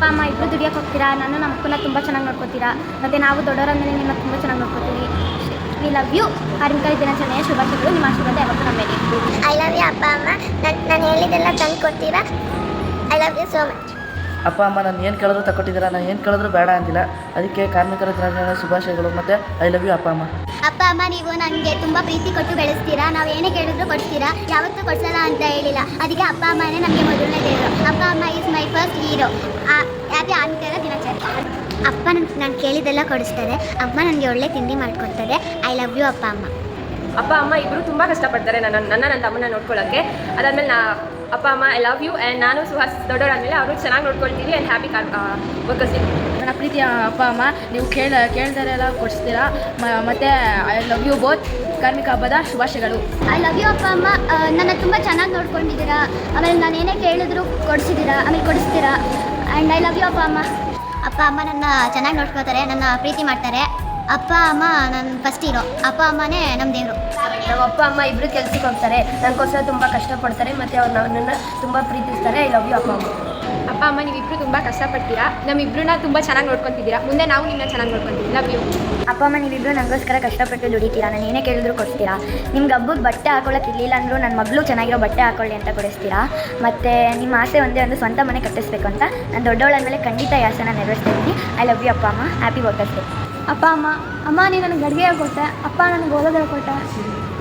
ಅಪ್ಪ ಅಮ್ಮ ಇಬ್ಬರು ದುಡಿಯೋಕೆ ಹೋಗ್ತೀರಾ? ನಾನು ನಮ್ಮ ಅಪ್ಪನ ತುಂಬ ಚೆನ್ನಾಗಿ ನೋಡ್ಕೋತೀರಾ? ಮತ್ತು ನಾವು ದೊಡ್ಡವರಂದ್ರೆ ನಿಮ್ಮ ತುಂಬ ಚೆನ್ನಾಗಿ ನೋಡ್ಕೋತೀವಿ. ವಿ ಲವ್ ಯು ಕಾರ್ಮಿಕ ದಿನಾಚರಣೆಯ ಶುಭಾಶಯಗಳು. ನಿಮ್ಮ ಆಶೀರ್ವಾದ ಯಾವತ್ತೂ ನಮ್ಮ ಮೇಲೆ ಐ ಲವ್ ಯು ಅಪ್ಪ ಅಮ್ಮ. ನಾನು ನಾನು ಹೇಳಿದ್ದೆಲ್ಲ ತಂದು ಕೊಡ್ತೀರಾ? I love you so much ಅಪ್ಪ ಅಮ್ಮ ನಾನು ಏನು ಕೇಳಿದ್ರು ತಗೊಟ್ಟಿದ್ದೀರಾ ನಾನು ಏನು ಕೇಳಿದ್ರು ಬೇಡ ಅಂದಿಲ್ಲ. ಅದಕ್ಕೆ ಕಾರ್ಮಿಕರ ದಿನಾಚರಣೆ ಶುಭಾಶಯಗಳು. ಮತ್ತು ಐ ಲವ್ ಯು ಅಪ್ಪ ಅಮ್ಮ. ಅಪ್ಪ, ಅಮ್ಮ, ನೀವು ನನಗೆ ತುಂಬ ಪ್ರೀತಿ ಕೊಟ್ಟು ಬೆಳೆಸ್ತೀರಾ? ನಾವು ಏನೇ ಕೇಳಿದ್ರು ಕೊಡ್ತೀರಾ? ಯಾವತ್ತೂ ಕೊಡ್ಸಲ್ಲ ಅಂತ ಹೇಳಿಲ್ಲ. ಅದಕ್ಕೆ ಅಪ್ಪ ಅಮ್ಮನೇ ನಮಗೆ ಮೊದಲನೇ ದೇವರು. ಅಪ್ಪ, ಅಮ್ಮ is my first hero happy ಆಂತರ ದಿನಾಚರಣೆ? ಅಪ್ಪ ನನ್ಗೆ ನಾನು ಕೇಳಿದ್ದೆಲ್ಲ ಕೊಡಿಸ್ತಾರೆ. ಅಮ್ಮ ನನಗೆ ಒಳ್ಳೆ ತಿಂಡಿ ಮಾಡಿಕೊಡ್ತಾರೆ. ಐ ಲವ್ ಯು ಅಪ್ಪ, ಅಮ್ಮ. ಅಪ್ಪ, ಅಮ್ಮ ಇಬ್ಬರು ತುಂಬ ಕಷ್ಟಪಡ್ತಾರೆ ನನ್ನ ನನ್ನ ನನ್ನ ತಮ್ಮನ ನೋಡ್ಕೊಳ್ಳೋಕ್ಕೆ ಅದಾದಮೇಲೆ ನಾ, ಅಪ್ಪ, ಅಮ್ಮ ಐ ಲವ್ ಯು ಆ್ಯಂಡ್ ನಾನು ಸುಹಾಸ್ ದೊಡ್ಡವರಾದಮೇಲೆ ಅವರು ಚೆನ್ನಾಗಿ ನೋಡ್ಕೊಳ್ತೀವಿ ಆ್ಯಂಡ್ ಹ್ಯಾಪಿ ಕಾರ್ ವರ್ಕರ್ಸ್ ನನ್ನ ಪ್ರೀತಿಯ ಅಪ್ಪ ಅಮ್ಮ ನೀವು ಕೇಳ ಕೇಳ್ದಾರೆಲ್ಲ ಕೊಡಿಸ್ತೀರಾ? ಮ- ಮತ್ತೆ ಐ ಲವ್ ಯು ಬೋತ್ ಕಾರ್ಮಿಕ ಹಬ್ಬದ ಶುಭಾಶಯಗಳು. ಐ ಲವ್ ಯು ಅಪ್ಪ ಅಮ್ಮ. ನನ್ನ ತುಂಬ ಚೆನ್ನಾಗಿ ನೋಡ್ಕೊಂಡಿದ್ದೀರಾ. ಆಮೇಲೆ ನಾನು ಏನೇ ಕೇಳಿದ್ರು ಕೊಡಿಸಿದ್ದೀರಾ ಆಮೇಲೆ ಕೊಡಿಸ್ತೀರಾ. ಆ್ಯಂಡ್ ಐ ಲವ್ ಯು ಅಪ್ಪ ಅಮ್ಮ. ಅಪ್ಪ ಅಮ್ಮ ನನ್ನ ಚೆನ್ನಾಗಿ ನೋಡ್ಕೋತಾರೆ ನನ್ನ ಪ್ರೀತಿ ಮಾಡ್ತಾರೆ. ಅಪ್ಪ ಅಮ್ಮ ನನ್ನ ಫಸ್ಟ್ ಇರೋ ಅಪ್ಪ ಅಮ್ಮನೇ ನಮ್ಮ ದೇವರು. ನಮ್ಮ ಅಪ್ಪ ಅಮ್ಮ ಇಬ್ಬರು ಕೆಲ್ಸಕ್ಕೆ ಹೋಗ್ತಾರೆ. ನನಗೋಸ್ಕರ ತುಂಬ ಕಷ್ಟಪಡ್ತಾರೆ ಮತ್ತು ಅವ್ರು ನನ್ನನ್ನು ತುಂಬ ಪ್ರೀತಿಸ್ತಾರೆ. ಐ ಲವ್ ಯು ಅಪ್ಪ ಅಮ್ಮ. ಅಪ್ಪ ಅಮ್ಮ ನೀವಿಬ್ರು ತುಂಬ ಕಷ್ಟಪಡ್ತೀರಾ? ನಮ್ಮಿಬ್ರನ್ನ ತುಂಬ ಚೆನ್ನಾಗಿ ನೋಡ್ಕೊತಿದ್ದೀರಾ? ಮುಂದೆ ನಾವು ನಿಮ್ಮನ್ನ ಚೆನ್ನಾಗಿ ನೋಡ್ಕೊತೀವಿ. ಲವ್ ಯು ಅಪ್ಪ ಅಮ್ಮ ನೀವಿಬ್ರು ನನಗೋಸ್ಕರ ಕಷ್ಟಪಟ್ಟು ದುಡಿತೀರಾ? ನಾನು ಏನೇ ಕೇಳಿದ್ರು ಕೊಡ್ತೀರಾ ನಿಮ್ಗೆ ಹಬ್ಬಕ್ಕೆ ಬಟ್ಟೆ ಹಾಕೊಳ್ಳೋಕೆ ಇರಲಿಲ್ಲ ಅಂದ್ರು ನನ್ನ ಮಗಳು ಚೆನ್ನಾಗಿರೋ ಬಟ್ಟೆ ಹಾಕೊಳ್ಳಿ ಅಂತ ಕೊಡಿಸ್ತೀರಾ? ಮತ್ತು ನಿಮ್ಮ ಆಸೆ ಒಂದೇ ಒಂದು ಸ್ವಂತ ಮನೆ ಕಟ್ಟಿಸ್ಬೇಕು ಅಂತ ನಾನು ದೊಡ್ಡವಳ ಮೇಲೆ ಖಂಡಿತ ಈ ಆಸೆನ ನೆರವೇರಿಸ್ತಾ ಇದ್ದೀನಿ. ಐ ಲವ್ ಯು ಅಪ್ಪ ಅಮ್ಮ. ಹ್ಯಾಪಿ ವರ್ಕರ್ಸ್ ಡೇ ಅಪ್ಪ ಅಮ್ಮ ಅಮ್ಮ ನೀನು ನನಗೆ ಅಡುಗೆ ಕೊಟ್ಟೆ ಅಪ್ಪ ನನಗೆ ಓದೋದು ಹೇಳ್ಕೊಟ್ಟೆ.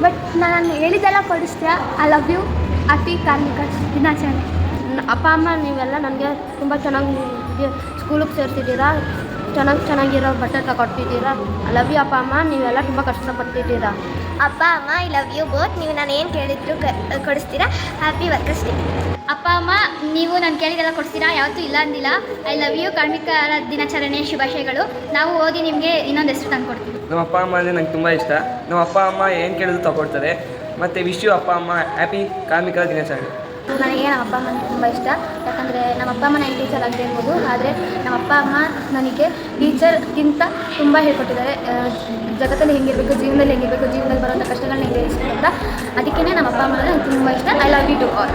ಬಟ್ ನಾನು ಹೇಳಿದ್ದೆಲ್ಲ ಕೊಡಿಸ್ತೀಯ? ಐ ಲವ್ ಯು ಹ್ಯಾಪಿ ಕಾರ್ಮಿಕ ದಿನಾಚರಣೆ. ಅಪ್ಪ ಅಮ್ಮ ನೀವೆಲ್ಲ ನನಗೆ ತುಂಬ ಚೆನ್ನಾಗಿ ಸ್ಕೂಲಿಗೆ ಸೇರ್ತಿದ್ದೀರಾ ಚೆನ್ನಾಗಿ ಚೆನ್ನಾಗಿರೋ ಬಟ್ಟೆ ತಗೊಟ್ಟಿದ್ದೀರಾ ಲವ್ ಯು ಅಪ್ಪ ಅಮ್ಮ ನೀವೆಲ್ಲ ತುಂಬ ಕಷ್ಟಪಟ್ಟಿದ್ದೀರಾ? ಅಪ್ಪ ಅಮ್ಮ ಐ ಲವ್ ಯು ಬೋತ್ ನೀವು ನಾನು ಏನು ಕೇಳಿದ್ರು ಕೊಡಿಸ್ತೀರಾ? ಹ್ಯಾಪಿ ವರ್ಕರ್ಸ್ ಡೇ ಅಪ್ಪ ಅಮ್ಮ ನೀವು ನಾನು ಕೇಳಿದೆಲ್ಲ ಕೊಡ್ತೀರಾ? ಯಾವತ್ತೂ ಇಲ್ಲ ಅಂದಿಲ್ಲ. ಐ ಲವ್ ಯು ಕಾರ್ಮಿಕರ ದಿನಾಚರಣೆ ಶುಭಾಶಯಗಳು. ನಾವು ಓದಿ ನಿಮಗೆ ಇನ್ನೊಂದು ಹೆಸರು ತಂದು ಕೊಡ್ತೀವಿ. ನಮ್ಮ ಅಪ್ಪ ಅಮ್ಮ ಅಂದರೆ ನಂಗೆ ತುಂಬ ಇಷ್ಟ. ನಮ್ಮ ಅಪ್ಪ ಅಮ್ಮ ಏನು ಕೇಳಿದ್ರು ತಗೊಡ್ತಾರೆ ಮತ್ತು ವಿಶ್ ಯು ಅಪ್ಪ ಅಮ್ಮ ಹ್ಯಾಪಿ ಕಾರ್ಮಿಕರ ದಿನಾಚರಣೆ. ನನಗೆ ನಮ್ಮ ಅಪ್ಪ ಅಮ್ಮನ ತುಂಬ ಇಷ್ಟ. ಯಾಕಂದರೆ ನಮ್ಮ ಅಪ್ಪ ಅಮ್ಮ ನನಗೆ ಟೀಚರ್ ಆಗದೆ ಇರ್ಬೋದು ಆದರೆ ನಮ್ಮ ಅಪ್ಪ ಅಮ್ಮ ನನಗೆ ಟೀಚರ್ಗಿಂತ ತುಂಬ ಹೇಳ್ಕೊಟ್ಟಿದ್ದಾರೆ. ಜಗತ್ತಲ್ಲಿ ಹೆಂಗಿರಬೇಕು, ಜೀವನದಲ್ಲಿ ಹೆಂಗಿರಬೇಕು, ಜೀವನದಲ್ಲಿ ಬರುವಂಥ ಕಷ್ಟಗಳನ್ನ ಹೆಂಗೆ ಅಂತ. ಅದಕ್ಕೇ ನಮ್ಮ ಅಪ್ಪ ಅಮ್ಮನ ನನಗೆ ತುಂಬ ಇಷ್ಟ. I love you to all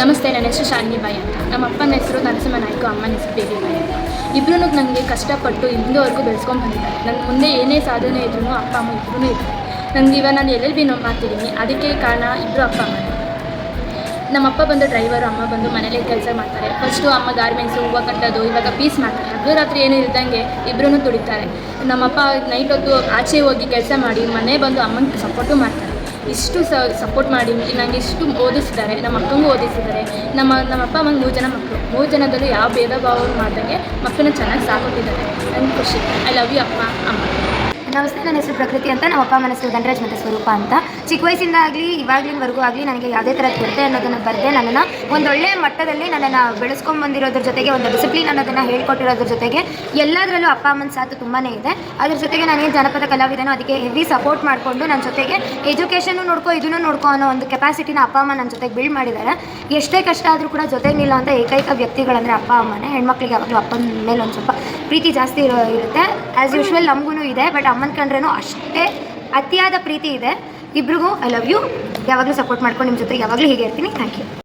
ನಮಸ್ತೆ, ನನ್ನ ಹೆಸರು ಶಾಲಿನಿ ಬಾಯಿ ಅಂತ. ನಮ್ಮ ಅಪ್ಪನ ಹೆಸರು ನರಸಿಂಹ ನಾಯ್ಕು, ಅಮ್ಮನ ಹೆಸರು ಬೇಬಿ ಬಾಯಿ ಅಂತ. ಇಬ್ಬರೂ ನನಗೆ ಕಷ್ಟಪಟ್ಟು ಇಂದುವರೆಗೂ ಬೆಳೆಸ್ಕೊಂಡು ಬಂದಿದ್ದಾರೆ. ನನ್ನ ಮುಂದೆ ಏನೇ ಸಾಧನೆ ಇದ್ರೂ ಅಪ್ಪ ಅಮ್ಮ ಇಬ್ಬರೂ ಇದ್ದರು. ನನಗೆ ಇವಾಗ ನಾನು ಎಲ್ಲೆಲ್ಲಿ ಬಿ ಬಿ ಮಾಡ್ತಿದ್ದೀನಿ. ಅದಕ್ಕೆ ಕಾರಣ ಇಬ್ಬರು ಅಪ್ಪ ಅಮ್ಮ. ನಮ್ಮ ಅಪ್ಪ ಬಂದು ಡ್ರೈವರು ಅಮ್ಮ ಬಂದು ಮನೇಲಿ ಕೆಲಸ ಮಾಡ್ತಾರೆ. ಫಸ್ಟು ಅಮ್ಮ ಗಾರ್ಮೆಂಟ್ಸು ಹೂವು ಕಟ್ಟೋದು, ಇವಾಗ ಪೀಸ್ ಮಾಡ್ತಾರೆ. ಹಗಲು ರಾತ್ರಿ ಏನು ಇಲ್ದಂಗೆ ಇಬ್ಬರೂ ದುಡಿತಾರೆ. ನಮ್ಮಪ್ಪ ನೈಟ್ ಹೊತ್ತು ಆಚೆ ಹೋಗಿ ಕೆಲಸ ಮಾಡಿ, ಮನೆ ಬಂದು ಅಮ್ಮನ ಸಪೋರ್ಟು ಮಾಡ್ತಾರೆ. ಇಷ್ಟು ಸಪೋರ್ಟ್ ಮಾಡಿ ನನಗೆ ಇಷ್ಟು ಓದಿಸಿದ್ದಾರೆ. ನಮ್ಮ ಅಕ್ಕಂಗೂ ಓದಿಸಿದ್ದಾರೆ. ನಮ್ಮ, ನಮ್ಮಪ್ಪ ಒಂದು ಮೂರು ಜನ ಮಕ್ಕಳು. ಮೂರು ಜನದಲ್ಲೂ ಯಾವ ಭೇದ ಭಾವ ಮಾಡ್ದಂಗೆ ಮಕ್ಕಳನ್ನ ಚೆನ್ನಾಗಿ ಸಾಕೊಟ್ಟಿದ್ದಾರೆ. ನನಗೆ ಖುಷಿ. ಐ ಲವ್ ಯು ಅಪ್ಪ, ಅಮ್ಮ. ನಮಸ್ತೆ, ನನ್ನ ಹೆಸರು ಪ್ರಕೃತಿ ಅಂತ. ನಮ್ಮ ಅಪ್ಪ ಹೆಸರು ಧನರಾಜ್ ಮತ್ತು ಸ್ವರೂಪ ಅಂತ. ಚಿಕ್ಕ ವಯಸ್ಸಿಂದ ಆಗಲಿ ಇವಾಗ್ಲಿನವರೆಗೂ ಆಗಲಿ, ನನಗೆ ಯಾವುದೇ ಥರ ಕೊರತೆ ಅನ್ನೋದನ್ನು ಬರದೆ ನನ್ನನ್ನು ಒಂದೊಳ್ಳೆ ಮಟ್ಟದಲ್ಲಿ ನನ್ನನ್ನು ಬೆಳೆಸ್ಕೊಂಡು ಬಂದಿರೋದ್ರ ಜೊತೆಗೆ, ಒಂದು ಡಿಸಿಪ್ಲಿನ್ ಅನ್ನೋದನ್ನು ಹೇಳ್ಕೊಟ್ಟಿರೋದ್ರ ಜೊತೆಗೆ ಎಲ್ಲದರಲ್ಲೂ ಅಪ್ಪ ಅಮ್ಮನ ಸಾಥ್ ತುಂಬಾ ಇದೆ. ಅದ್ರ ಜೊತೆಗೆ ನಾನೇನು ಜನಪದ ಕಲಾವಿದನೋ ಅದಕ್ಕೆ ಹೆವಿ ಸಪೋರ್ಟ್ ಮಾಡಿಕೊಂಡು ನನ್ನ ಜೊತೆಗೆ ಎಜುಕೇಷನ್ನು ನೋಡ್ಕೊ, ಇದನ್ನು ನೋಡ್ಕೊ ಅನ್ನೋ ಒಂದು ಕೆಪಾಸಿಟಿನ ಅಪ್ಪ ಅಮ್ಮ ನನ್ನ ಜೊತೆಗೆ ಬಿಲ್ಡ್ ಮಾಡಿದ್ದಾರೆ ಎಷ್ಟೇ ಕಷ್ಟ ಆದರೂ ಕೂಡ ಜೊತೆಗೆ ಅಂತ ಏಕೈಕ ವ್ಯಕ್ತಿಗಳಂದರೆ ಅಪ್ಪ ಅಮ್ಮನೇ. ಹೆಣ್ಮಕ್ಳಿಗೆ ಯಾವಾಗಲೂ ಅಪ್ಪನ ಮೇಲೆ ಒಂದು ಸ್ವಲ್ಪ ಪ್ರೀತಿ ಜಾಸ್ತಿ ಇರೋ ಇರುತ್ತೆ. ಆ್ಯಸ್ ಯೂಶ್ವಲ್ ನಮಗೂ ಇದೆ ಬಟ್ ಕಂಡ್ರೂ ಅಷ್ಟೇ ಅತಿಯಾದ ಪ್ರೀತಿ ಇದೆ. ಇಬ್ರಿಗೂ ಐ ಲವ್ ಯು ಯಾವಾಗಲೂ ಸಪೋರ್ಟ್ ಮಾಡ್ಕೊಂಡು ನಿಮ್ಮ ಜೊತೆ ಯಾವಾಗಲೂ ಹೀಗೆ ಇರ್ತೀನಿ. Thank you